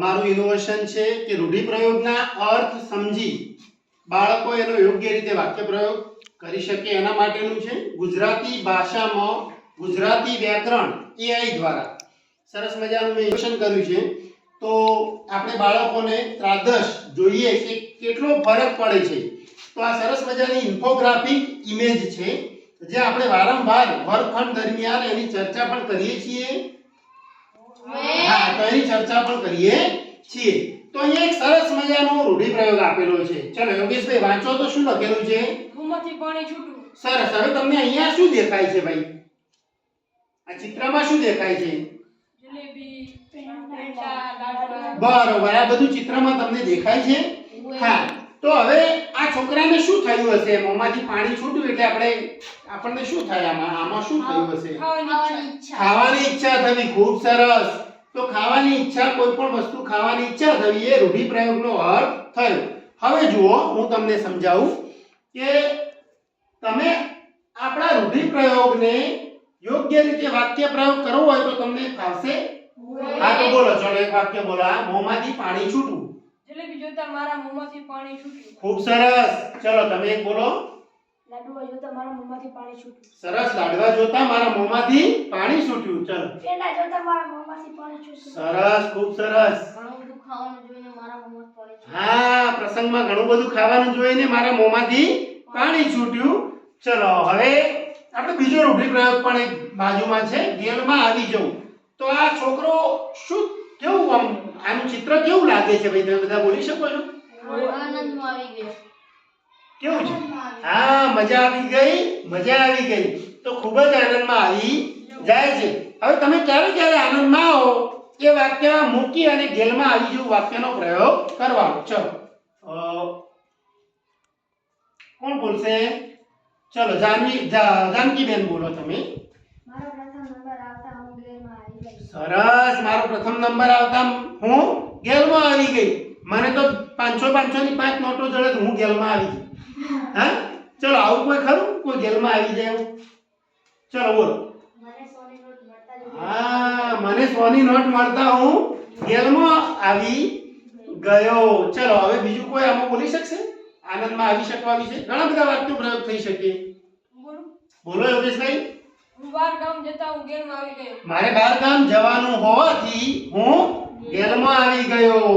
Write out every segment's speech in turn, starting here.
મારું ઇનોવેશન છે કે રૂઢિપ્રયોગના અર્થ સમજી બાળકો એનો યોગ્ય રીતે વાક્ય પ્રયોગ કરી શકે એના માટેનું છે. ગુજરાતી ભાષામાં ગુજરાતી વ્યાકરણ એઆઈ દ્વારા. સરસ મજાનું મેં ઇનોવેશન કર્યું છે. તો આપણે બાળકોને ત્રાદશ જોઈએ કે કેટલો ફરક પડે છે. તો આ સરસ મજાની ઇન્ફોગ્રાફિક ઇમેજ છે. જે આપણે વારંવાર વર્ગખંડ દરમિયાન એની ચર્ચા પણ કરીએ છીએ. હા ચર્ચા પણ કરીએ છીએ. તો અહીંયા એક સરસ મજાનો રૂઢિપ્રયોગ આપેલો છે. ચલો યોગેશભાઈ વાંચો તો શું લખેલું છે? ધુમ્મસથી પાણી છૂટું. સરસ. હવે તમને અહીંયા શું દેખાય છે ભાઈ? આ ચિત્રમાં શું દેખાય છે? બરોબર. આ બધું ચિત્રમાં તમને દેખાય છે? હા. તો હવે આ છોકરાને શું થયું હશે? મોંમાંથી પાણી છૂટ્યું એટલે આપણે આપણને શું થાય આમાં? આમાં શું થયું હશે? ખાવાની ઈચ્છા થવી. ખૂબ સરસ. તો ખાવાની ઈચ્છા કોઈ પણ વસ્તુ ખાવાની ઈચ્છા થવી એ રૂઢિપ્રયોગનો અર્થ થયો. હવે જુઓ હું તમને સમજાવું કે તમે આપણા રૂઢિપ્રયોગને યોગ્ય રીતે વાક્ય પ્રયોગ કરવો હોય તો તમને ફાવશે. હા તો બોલો ચલો એક વાક્ય બોલો. મોંમાંથી પાણી છૂટવું જલેબી જોતા મારા મોંમાંથી પાણી છૂટ્યું. ખૂબ સરસ. ચલો તમે એક બોલો. લાડવા જોતા મારા મોંમાંથી પાણી છૂટ્યું. સરસ લાડવા જોતા મારા મોંમાંથી પાણી છૂટ્યું. ચલો. પેંડા જોતા મારા મોંમાંથી પાણી છૂટ્યું. સરસ ખૂબ સરસ. ઘણું બધું ખાવાનું જોઈને મારા મોંમાંથી પાણી છૂટ્યું. હા પ્રસંગમાં ઘણું બધું ખાવાનું જોઈને મારા મોંમાંથી પાણી છૂટ્યું. ચલો હવે આપણે બીજો રૂઢિપ્રયોગ પણ એક બાજુમાં છે. ગેલમાં આવી જવું. તો આ છોકરો શું કેવું આમ આનું ચિત્ર કેવું લાગે છે? ભાઈ તમે બધા બોલી શકો છો? આનંદમાં આવી ગયો. કેવું છે? હા મજા આવી ગઈ મજા આવી ગઈ. તો ખૂબ જ આનંદમાં આવી જાય છે. હવે તમે ક્યારે ક્યારે આનંદમાં આવો? એ વાક્ય મૂકી અને ગેલમાં આવી જવું વાક્યનો પ્રયોગ કરવાનો. ચલો. કોણ બોલશે? ચલો જાનવી જાનકીબેન બોલો તમે. સરસ મારો પ્રથમ નંબર આવતા હું ગેલમાં આવી ગઈ. મને તો પાંચસો પાંચસો ની પાંચ નોટો જડે તો હું ગેલમાં આવી ગઈ હા? ચલો આવું કોઈ ખરું? કોઈ ગેલમાં આવી જાય એવું? ચલો બોલો. હા મને સોની નોટ મળતા હું ગેલમાં આવી ગયો. ચલો હવે બીજું કોઈ આમાં બોલી શકશે? આનંદમાં આવી શકવા વિશે ઘણા બધા વાક્યો પ્રયોગ થઈ શકે. બોલો યોગેશભાઈ. હું બાર ગામ જતા હું ગેરમાં આવી ગયો. મારે બાર ગામ જવાનું હોવાથી હું ગેલમાં આવી ગયો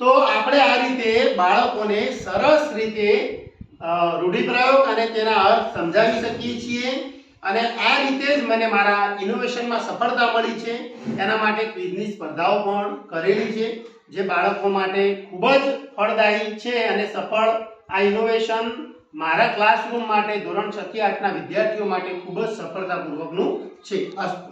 તો આપણે આ રીતે બાળકોને સરસ રીતે રૂઢિપ્રયોગ અને તેના અર્થ સમજાવી શકીએ છીએ. અને આ રીતે જ મને મારા ઇનોવેશનમાં સફળતા મળી છે. એના માટે ક્વિઝની સ્પર્ધાઓ પણ કરેલી છે, જે બાળકો માટે ખૂબ જ ફળદાયી છે અને સફળ આ ઇનોવેશન મારા ક્લાસરૂમ માટે ધોરણ છથી આઠના વિદ્યાર્થીઓ માટે ખૂબ જ સફળતાપૂર્વકનું છે. અસ્તુ